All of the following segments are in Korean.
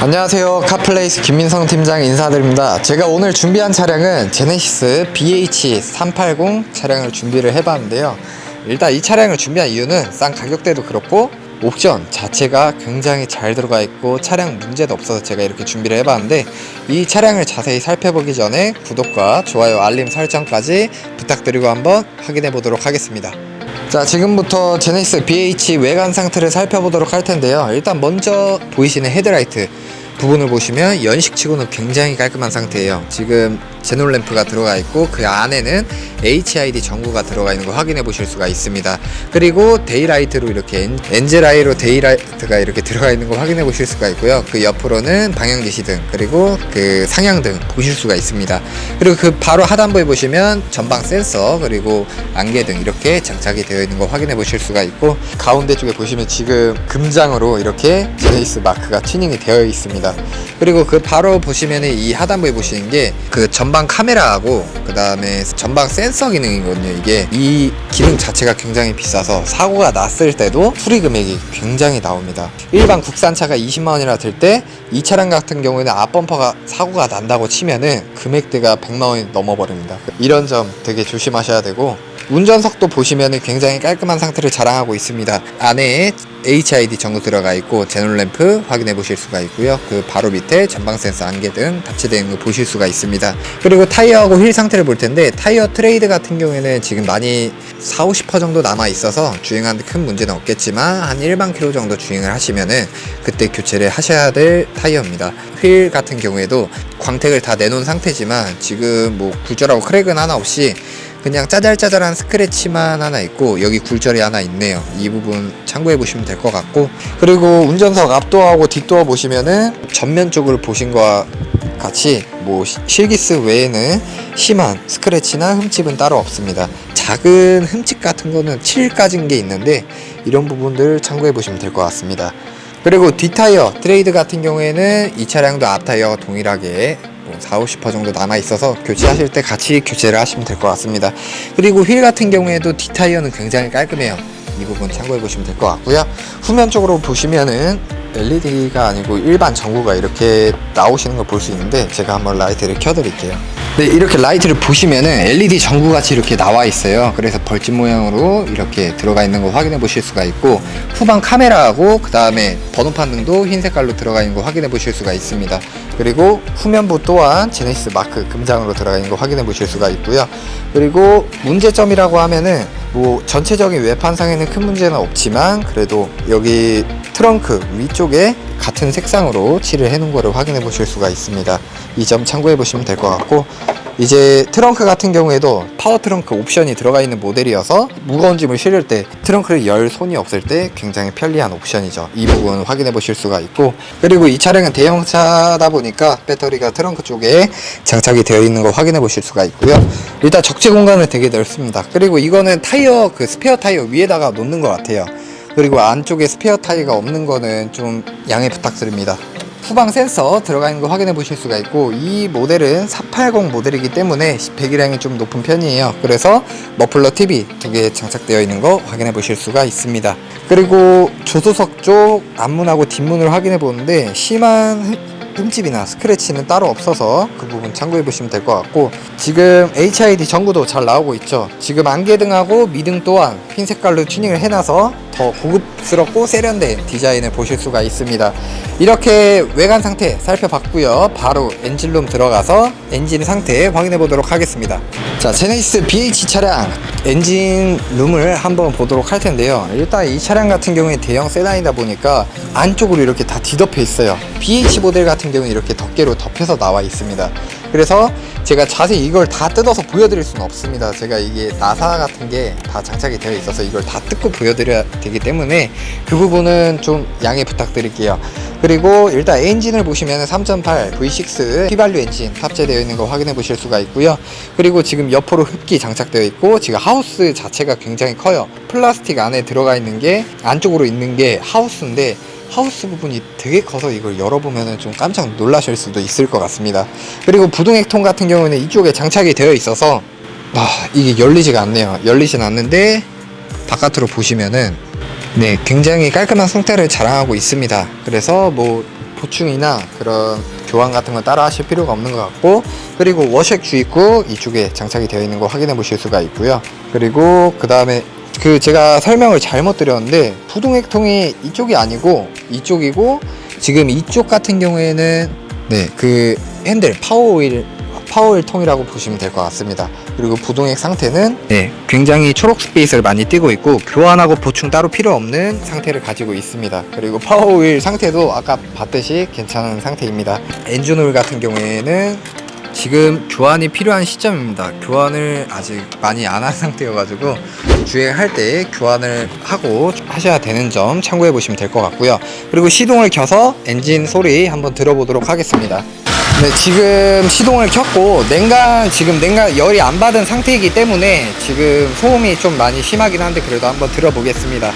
안녕하세요. 카플레이스 김민성 팀장 인사드립니다. 제가 오늘 준비한 차량은 제네시스 BH380 차량을 준비를 해봤는데요. 일단 이 차량을 준비한 이유는 싼 가격대도 그렇고 옵션 자체가 굉장히 잘 들어가 있고 차량 문제도 없어서 제가 이렇게 준비를 해봤는데 이 차량을 자세히 살펴보기 전에 구독과 좋아요 알림 설정까지 부탁드리고 한번 확인해 보도록 하겠습니다. 자 지금부터 제네시스 BH 외관 상태를 살펴보도록 할 텐데요. 일단 먼저 보이시는 헤드라이트 부분을 보시면 연식치고는 굉장히 깔끔한 상태예요. 지금 제놀 램프가 들어가 있고 그 안에는 HID 전구가 들어가 있는 거 확인해 보실 수가 있습니다. 그리고 데이라이트로 이렇게 엔- 엔젤아이로 데이라이트가 이렇게 들어가 있는 거 확인해 보실 수가 있고요. 그 옆으로는 방향 지시등 그리고 그 상향등 보실 수가 있습니다. 그리고 그 바로 하단부에 보시면 전방 센서 그리고 안개등 이렇게 장착이 되어 있는 거 확인해 보실 수가 있고 가운데 쪽에 보시면 지금 금장으로 이렇게 제네이스 마크가 튜닝이 되어 있습니다 그리고 그 바로 보시면 이 하단부에 보시는 게 그 전방 카메라하고 그 다음에 전방 센서 기능이거든요 이게. 이 기능 자체가 굉장히 비싸서 사고가 났을 때도 수리 금액이 굉장히 나옵니다. 일반 국산차가 20만 원이라 들 때 이 차량 같은 경우에는 앞범퍼가 사고가 난다고 치면은 금액대가 100만 원이 넘어버립니다. 이런 점 되게 조심하셔야 되고 운전석도 보시면은 굉장히 깔끔한 상태를 자랑하고 있습니다. 안에 HID 전구 들어가 있고 제놀 램프 확인해 보실 수가 있고요. 그 바로 밑에 전방 센서 안개 등 탑재되어 거 보실 수가 있습니다. 그리고 타이어하고 휠 상태를 볼 텐데 타이어 트레이드 같은 경우에는 지금 많이 4, 50% 정도 남아 있어서 주행하는데 큰 문제는 없겠지만 한 1만 킬로 정도 주행을 하시면은 그때 교체를 하셔야 될 타이어입니다. 휠 같은 경우에도 광택을 다 내놓은 상태지만 지금 뭐 굴절하고 크랙은 하나 없이 그냥 짜잘짜잘한 스크래치만 하나 있고 여기 굴절이 하나 있네요. 이 부분 참고해 보시면 될 것 같고. 그리고 운전석 앞도어하고 뒷도어 보시면은 전면 쪽을 보신 거와 같이 뭐 시- 실기스 외에는 심한 스크래치나 흠집은 따로 없습니다. 작은 흠집 같은 거는 7까지인 게 있는데 이런 부분들 참고해 보시면 될 것 같습니다. 그리고 뒷타이어 트레이드 같은 경우에는 이 차량도 앞타이어가 동일하게 뭐 4, 50% 정도 남아 있어서 교체하실 때 같이 교체를 하시면 될 것 같습니다. 그리고 휠 같은 경우에도 뒷타이어는 굉장히 깔끔해요. 이 부분 참고해 보시면 될 것 같고요. 후면 쪽으로 보시면은 LED가 아니고 일반 전구가 이렇게 나오시는 걸 볼 수 있는데 제가 한번 라이트를 켜드릴게요. 네, 이렇게 라이트를 보시면은 LED 전구 같이 이렇게 나와 있어요. 그래서 벌집 모양으로 이렇게 들어가 있는 거 확인해 보실 수가 있고 후방 카메라하고 그 다음에 번호판 등도 흰 색깔로 들어가 있는 거 확인해 보실 수가 있습니다. 그리고 후면부 또한 제네시스 마크 금장으로 들어가 있는 거 확인해 보실 수가 있고요. 그리고 문제점이라고 하면은 뭐 전체적인 외판상에는 큰 문제는 없지만 그래도 여기 트렁크 위쪽에 같은 색상으로 칠을 해 놓은 거를 확인해 보실 수가 있습니다. 이 점 참고해 보시면 될 것 같고 이제 트렁크 같은 경우에도 파워 트렁크 옵션이 들어가 있는 모델이어서 무거운 짐을 실을 때 트렁크를 열 손이 없을 때 굉장히 편리한 옵션이죠. 이 부분 확인해 보실 수가 있고 그리고 이 차량은 대형차다 보니까 배터리가 트렁크 쪽에 장착이 되어 있는 거 확인해 보실 수가 있고요. 일단 적재 공간은 되게 넓습니다. 그리고 이거는 타이어 그 스페어 타이어 위에다가 놓는 것 같아요. 그리고 안쪽에 스페어 타이어가 없는 거는 좀 양해 부탁드립니다. 후방 센서 들어가 있는 거 확인해 보실 수가 있고 이 모델은 480 모델이기 때문에 배기량이 좀 높은 편이에요. 그래서 머플러 TV 두개 장착되어 있는 거 확인해 보실 수가 있습니다. 그리고 조수석 쪽 앞문하고 뒷문을 확인해 보는데 심한 흠- 흠집이나 스크래치는 따로 없어서 그 부분 참고해 보시면 될 것 같고 지금 HID 전구도 잘 나오고 있죠. 지금 안개등하고 미등 또한 흰 색깔로 튜닝을 해놔서 더 고급스럽고 세련된 디자인을 보실 수가 있습니다. 이렇게 외관 상태 살펴봤고요. 바로 엔진룸 들어가서 엔진 상태 확인해 보도록 하겠습니다. 자 제네시스 BH 차량 엔진 룸을 한번 보도록 할 텐데요. 일단 이 차량 같은 경우에 대형 세단이다 보니까 안쪽으로 이렇게 다 뒤덮여 있어요. BH 모델 같은 경우는 이렇게 덮개로 덮여서 나와 있습니다 그래서 제가 자세히 이걸 다 뜯어서 보여드릴 수는 없습니다. 제가 이게 나사 같은 게 다 장착이 되어 있어서 이걸 다 뜯고 보여드려야 되기 때문에 그 부분은 좀 양해 부탁드릴게요. 그리고 일단 엔진을 보시면 3.8 V6 휘발유 엔진 탑재되어 있는 거 확인해 보실 수가 있고요. 그리고 지금 옆으로 흡기 장착되어 있고 지금 하우스 자체가 굉장히 커요. 플라스틱 안에 들어가 있는 게 안쪽으로 있는 게 하우스인데 하우스 부분이 되게 커서 이걸 열어보면 좀 깜짝 놀라실 수도 있을 것 같습니다. 그리고 부동액통 같은 경우는 이쪽에 장착이 되어 있어서 아 이게 열리지가 않네요. 열리진 않는데 바깥으로 보시면은 네 굉장히 깔끔한 상태를 자랑하고 있습니다. 그래서 뭐 보충이나 그런 교환 같은 건 따라 하실 필요가 없는 것 같고 그리고 워셔액 주입구 이쪽에 장착이 되어 있는 거 확인해 보실 수가 있고요. 그리고 그 다음에 그 제가 설명을 잘못 드렸는데 부동액통이 이쪽이 아니고 이쪽이고 지금 이쪽 같은 경우에는 네 그 핸들 파워 오일 파워 오일 통이라고 보시면 될 것 같습니다. 그리고 부동액 상태는 네 굉장히 초록 스페이스를 많이 띄고 있고 교환하고 보충 따로 필요 없는 상태를 가지고 있습니다. 그리고 파워 오일 상태도 아까 봤듯이 괜찮은 상태입니다. 엔진 오일 같은 경우에는 지금 교환이 필요한 시점입니다. 교환을 아직 많이 안 한 상태여가지고 주행할 때 교환을 하고 하셔야 되는 점 참고해 보시면 될 것 같고요. 그리고 시동을 켜서 엔진 소리 한번 들어보도록 하겠습니다. 네, 지금 시동을 켰고 냉각 지금 냉각 열이 안 받은 상태이기 때문에 지금 소음이 좀 많이 심하긴 한데 그래도 한번 들어보겠습니다.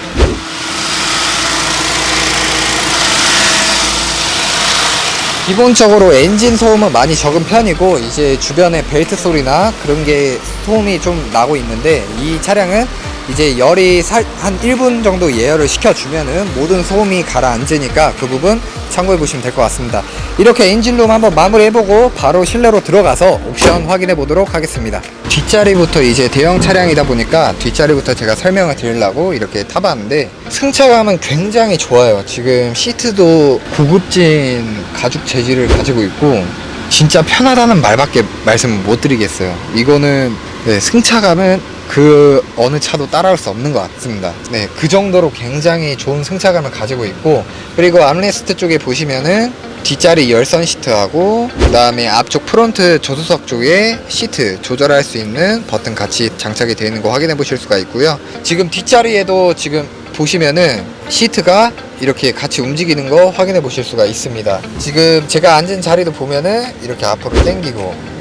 기본적으로 엔진 소음은 많이 적은 편이고 이제 주변에 벨트 소리나 그런 게 소음이 좀 나고 있는데 이 차량은 이제 열이 살, 한 1분 정도 예열을 시켜주면은 모든 소음이 가라앉으니까 그 부분 참고해 보시면 될 것 같습니다. 이렇게 엔진룸 한번 마무리해보고 바로 실내로 들어가서 옵션 확인해 보도록 하겠습니다. 뒷자리부터 이제 대형 차량이다 보니까 뒷자리부터 제가 설명을 드리려고 이렇게 타봤는데 승차감은 굉장히 좋아요. 지금 시트도 고급진 가죽 재질을 가지고 있고 진짜 편하다는 말밖에 말씀 못 드리겠어요. 이거는 네, 승차감은 그 어느 차도 따라올 수 없는 것 같습니다. 네, 그 정도로 굉장히 좋은 승차감을 가지고 있고 그리고 암레스트 쪽에 보시면은 뒷자리 열선 시트하고 그 다음에 앞쪽 프론트 조수석 쪽에 시트 조절할 수 있는 버튼 같이 장착이 되어 있는 거 확인해 보실 수가 있고요. 지금 뒷자리에도 지금 보시면은 시트가 이렇게 같이 움직이는 거 확인해 보실 수가 있습니다. 지금 제가 앉은 자리도 보면은 이렇게 앞으로 당기고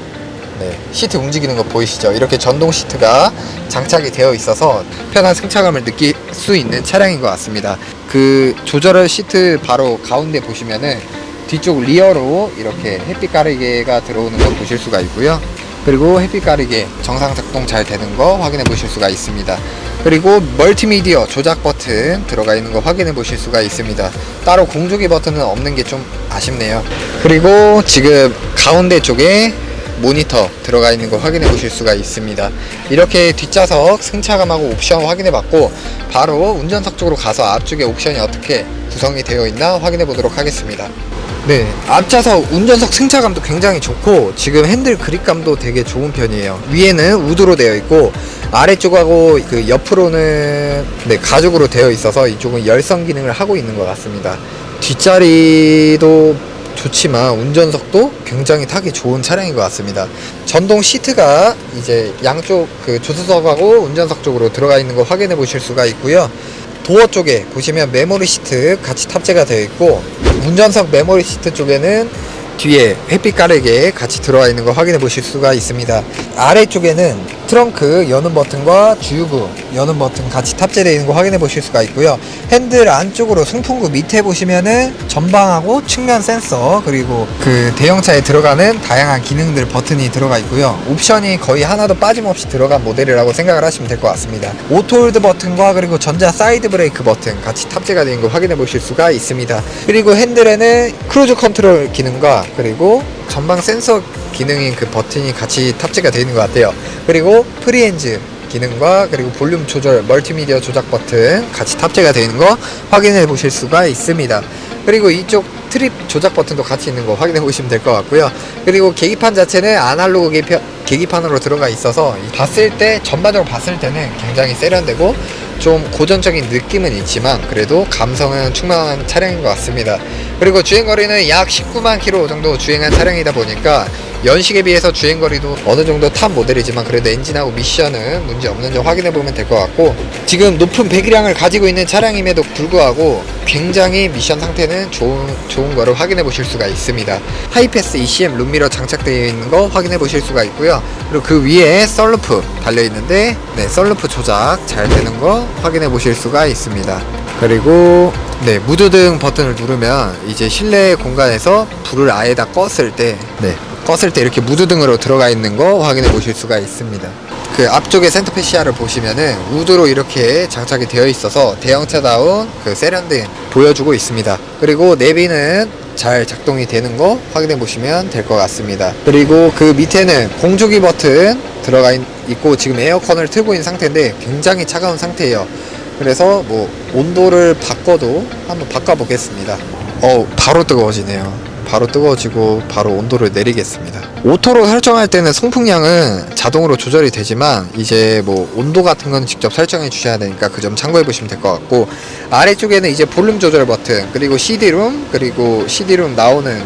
네, 시트 움직이는 거 보이시죠? 이렇게 전동 시트가 장착이 되어 있어서 편한 승차감을 느낄 수 있는 차량인 것 같습니다. 그 조절할 시트 바로 가운데 보시면은 뒤쪽 리어로 이렇게 햇빛 가리개가 들어오는 거 보실 수가 있고요. 그리고 햇빛 가리개 정상 작동 잘 되는 거 확인해 보실 수가 있습니다. 그리고 멀티미디어 조작 버튼 들어가 있는 거 확인해 보실 수가 있습니다. 따로 공조기 버튼은 없는 게 좀 아쉽네요. 그리고 지금 가운데 쪽에 모니터 들어가 있는 거 확인해 보실 수가 있습니다. 이렇게 뒷좌석 승차감하고 옵션 확인해 봤고 바로 운전석 쪽으로 가서 앞쪽에 옵션이 어떻게 구성이 되어 있나 확인해 보도록 하겠습니다. 네, 앞좌석 운전석 승차감도 굉장히 좋고 지금 핸들 그립감도 되게 좋은 편이에요. 위에는 우드로 되어 있고 아래쪽하고 그 옆으로는 네, 가죽으로 되어 있어서 이쪽은 열선 기능을 하고 있는 것 같습니다. 뒷자리도 좋지만 운전석도 굉장히 타기 좋은 차량인 것 같습니다. 전동 시트가 이제 양쪽 그 조수석하고 운전석 쪽으로 들어가 있는 거 확인해 보실 수가 있고요. 도어 쪽에 보시면 메모리 시트 같이 탑재가 되어 있고 운전석 메모리 시트 쪽에는 뒤에 햇빛 가르게 같이 들어와 있는 거 확인해 보실 수가 있습니다. 아래쪽에는 트렁크 여는 버튼과 주유구 여는 버튼 같이 탑재되어 있는 거 확인해 보실 수가 있고요. 핸들 안쪽으로 승풍구 밑에 보시면은 전방하고 측면 센서 그리고 그 대형차에 들어가는 다양한 기능들 버튼이 들어가 있고요. 옵션이 거의 하나도 빠짐없이 들어간 모델이라고 생각을 하시면 될 것 같습니다. 오토홀드 버튼과 그리고 전자 사이드 브레이크 버튼 같이 탑재가 되는 거 확인해 보실 수가 있습니다. 그리고 핸들에는 크루즈 컨트롤 기능과 그리고 전방 센서 기능인 그 버튼이 같이 탑재가 되어 있는 것 같아요. 그리고 프리엔즈 기능과 그리고 볼륨 조절, 멀티미디어 조작 버튼 같이 탑재가 되어 있는 거 확인해 보실 수가 있습니다. 그리고 이쪽 트립 조작 버튼도 같이 있는 거 확인해 보시면 될 것 같고요. 그리고 계기판 자체는 아날로그 계기판, 계기판으로 들어가 있어서 봤을 때 전반적으로 봤을 때는 굉장히 세련되고 좀 고전적인 느낌은 있지만 그래도 감성은 충만한 차량인 것 같습니다. 그리고 주행거리는 약 19만 킬로 정도 주행한 차량이다 보니까 연식에 비해서 주행거리도 어느 정도 탄 모델이지만 그래도 엔진하고 미션은 문제 없는 점 확인해 보면 될 것 같고 지금 높은 배기량을 가지고 있는 차량임에도 불구하고 굉장히 미션 상태는 좋은 좋은 거를 확인해 보실 수가 있습니다. 하이패스 ECM 룸미러 장착되어 있는 거 확인해 보실 수가 있고요. 그리고 그 위에 썰루프 달려 있는데 네, 썰루프 조작 잘 되는 거 확인해 보실 수가 있습니다. 그리고 네, 무드등 버튼을 누르면 이제 실내 공간에서 불을 아예 다 껐을 때 네, 껐을 때 이렇게 무드등으로 들어가 있는 거 확인해 보실 수가 있습니다. 그 앞쪽에 센터페시아를 보시면은 우드로 이렇게 장착이 되어 있어서 대형차다운 그 세련된 보여주고 있습니다. 그리고 내비는 잘 작동이 되는 거 확인해 보시면 될 것 같습니다. 그리고 그 밑에는 공조기 버튼 들어가 있, 고 지금 에어컨을 틀고 있는 상태인데 굉장히 차가운 상태예요. 그래서 뭐 온도를 바꿔도 한번 바꿔 보겠습니다. 어 바로 뜨거워지네요. 바로 뜨거워지고 바로 온도를 내리겠습니다. 오토로 설정할 때는 송풍량은 자동으로 조절이 되지만 이제 뭐 온도 같은 건 직접 설정해 주셔야 되니까 그 점 참고해 보시면 될 것 같고 아래쪽에는 이제 볼륨 조절 버튼 그리고 CD룸 그리고 CD룸 나오는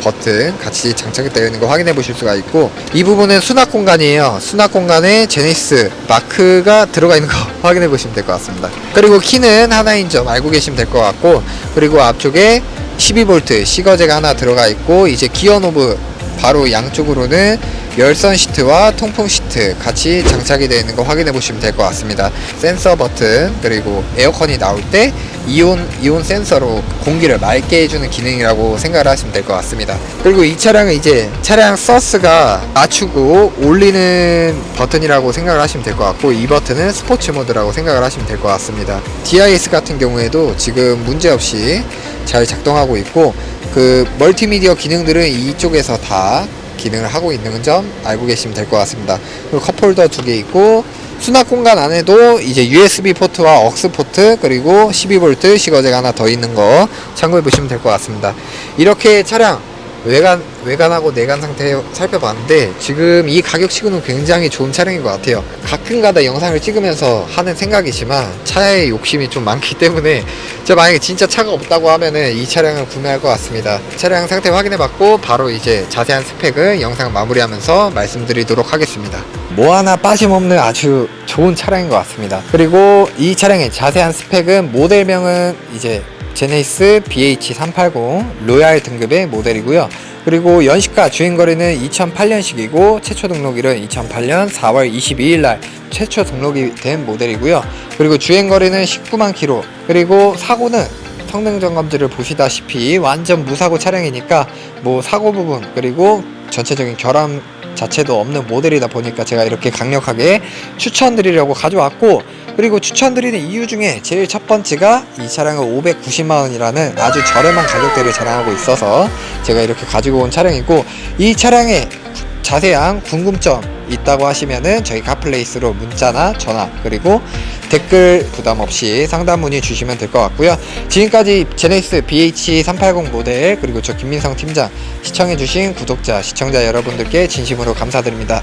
버튼 같이 장착이 되어 있는 거 확인해 보실 수가 있고 이 부분은 수납 공간이에요 수납 공간에 제네시스 마크가 들어가 있는 거 확인해 보시면 될 것 같습니다 그리고 키는 하나인 점 알고 계시면 될 것 같고 그리고 앞쪽에 12V 시거제가 하나 들어가 있고 이제 기어 노브 바로 양쪽으로는 열선 시트와 통풍 시트 같이 장착이 되어 있는 거 확인해 보시면 될 것 같습니다. 센서 버튼 그리고 에어컨이 나올 때 이온 이온 센서로 공기를 맑게 해주는 기능이라고 생각을 하시면 될 것 같습니다. 그리고 이 차량은 이제 차량 서스가 낮추고 올리는 버튼이라고 생각을 하시면 될 것 같고 이 버튼은 스포츠 모드라고 생각을 하시면 될 것 같습니다. DIS 같은 경우에도 지금 문제 없이 잘 작동하고 있고 그 멀티미디어 기능들은 이쪽에서 다 기능을 하고 있는 점 알고 계시면 될 것 같습니다. 그리고 컵홀더 두 개 있고 수납 공간 안에도 이제 USB 포트와 억스 포트 그리고 12V 시거제가 하나 더 있는 거 참고해 보시면 될 것 같습니다. 이렇게 차량 외관 외관하고 내관 상태 살펴봤는데 지금 이 가격 치고는 굉장히 좋은 차량인 것 같아요. 가끔가다 영상을 찍으면서 하는 생각이지만 차에 욕심이 좀 많기 때문에 제가 만약에 진짜 차가 없다고 하면은 이 차량을 구매할 것 같습니다. 차량 상태 확인해봤고 바로 이제 자세한 스펙을 영상 마무리하면서 말씀드리도록 하겠습니다. 뭐 하나 빠짐없는 아주 좋은 차량인 것 같습니다. 그리고 이 차량의 자세한 스펙은 모델명은 이제 제네시스 BH380 로얄 등급의 모델이고요. 그리고 연식과 주행거리는 2008년식이고 최초 등록일은 2008년 4월 22일 날 최초 등록이 된 모델이고요. 그리고 주행거리는 19만 킬로. 그리고 사고는 성능 점검지를 보시다시피 완전 무사고 차량이니까 뭐 사고 부분 그리고 전체적인 결함 자체도 없는 모델이다 보니까 제가 이렇게 강력하게 추천드리려고 가져왔고 그리고 추천드리는 이유 중에 제일 첫 번째가 이 차량은 590만 원이라는 아주 저렴한 가격대를 자랑하고 있어서 제가 이렇게 가지고 온 차량이고 이 차량의 자세한 궁금점 있다고 하시면은 저희 카플레이스로 문자나 전화 그리고 댓글 부담 없이 상담 문의 주시면 될 것 같고요. 지금까지 제네시스 BH380 모델 그리고 저 김민성 팀장 시청해주신 구독자 시청자 여러분들께 진심으로 감사드립니다.